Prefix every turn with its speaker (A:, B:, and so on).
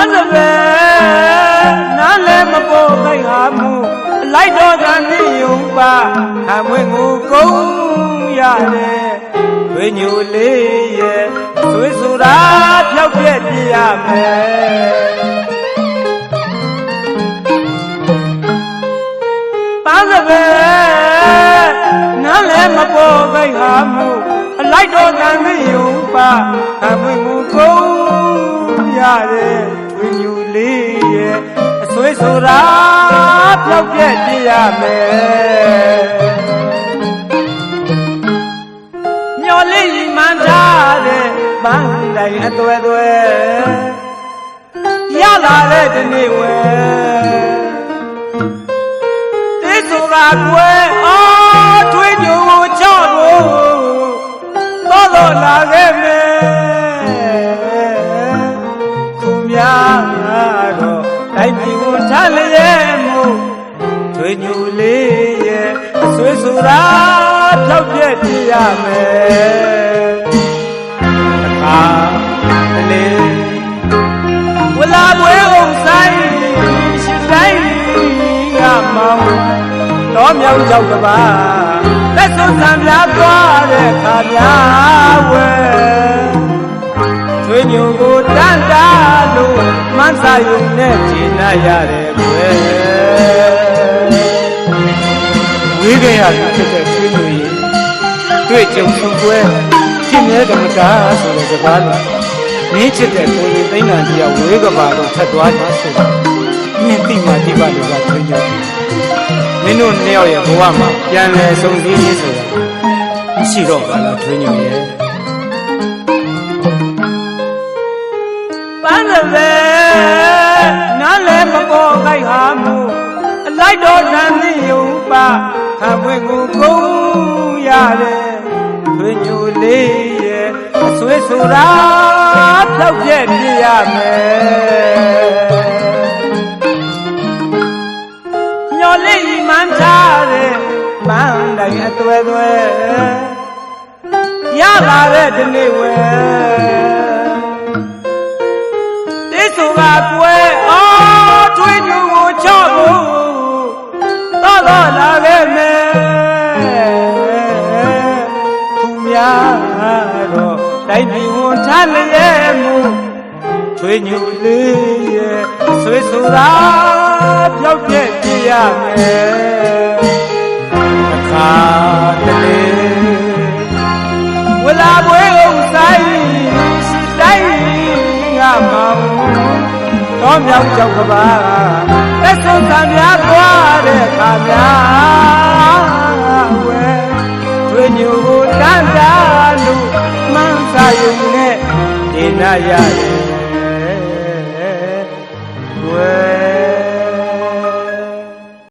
A: န်းစပယ်နားလည်းမပေါ်ခိုင်ဟာမူလိုက်တော်သာနေယုံပါအမွေငူကုန်းရတယ်ဝိညူလေးရဲ့သွေးဆိုတာဖြောက်ပြက်ပြရမယ်ပန်းစပယ်နားလည်းမပေါ်ခိုင်ဟာမူလိုက်တော်သာနေယုံပါအမွေငူကုန်းရတယ် ဆွေးဆိုတာဖြောက်ပြက်ပြရမယ်ညော်လေးရီမှန်ထားတဲ့ပန်းတိုင်အသွဲသွဲရလာတဲ့ဒီနေ့ဝဲတိဆိုတာကွယ်အော်ထွေးညိုကိုချော့လို့တော်တော်လာခဲ့မယ်ခုများတော့တိုင်းပြည်ဝန်ထမ်း လျက်မှုထွေးညိုလေးရဲ့အဆွေးဆိုတာဖြောက်ပြက်ပြရမယ်အခါတလေဝလာပွဲအောင်ဆိုင်ရှိတိုင်းကမောင်းတော်မြောက်ရောက်တပါလက်စွပ်ဆံပြားသွားတဲ့ခါများဝဲထွေးညိုကိုတန်တာ လို့မန်းစာယုံနဲ့ဂျင်းနာရတယ်ကွယ်ဝေးခဲ့ရပြီဖြစ်တဲ့ထွေးညိုကြီးတွေ့ကြုံဆုံပွဲဖြစ်မြဲဓမ္မတာဆိုတဲ့စကားလေးမင်းချစ်တဲ့ကိုရင်သိန်းတန်တရားဝေးကပါတော့ထပ်သွားတာဆိုတာမင်းသိမှဒီပါလို့ကထွေးညိုမင်းတို့နှစ်ယောက်ရဲ့ဘဝမှာပြန်လည်ဆုံစည်းရေးဆိုတာမရှိတော့ပါလားထွေးညိုရဲ့ ပန်းရပဲနားလည်းမပေါ်ခိုက်ဟာမှုအလိုက်တော်တန်သိယုံပါခမွေကိုကုန်းရတယ်ထွေညိုလေးရဲ့အဆွေးဆိုတာဖြောက်ပြက်ပြရမယ်ညော်လေးဤမှန်းထားတဲ့ပန်းတိုင်အသွဲသွဲရလာတဲ့ဒီနေ့ဝဲ ဆိုကကွယ်အော်ထွေညိုကိုချော့ဖို့တော့တော့လာခဲ့မယ်သူများတော့တိုင်းပြည်ဝန်ထမ်းလျက်မှုထွေညိုလေးရဲ့ဆွေးဆိုတာပြောက်ပြက်ပြရမယ်အခါတလေဝလာပွဲအောင်ဆိုင်ရှိတိုင်းငါမောင် တော်မြောက်ကြောက်ကပါလက်စွပ်ဆံများသွားတဲ့ခါများဝဲတွင်ညိုကိုတန်တာလို့မှန်းစာယုံနဲ့ဒေနာရတယ်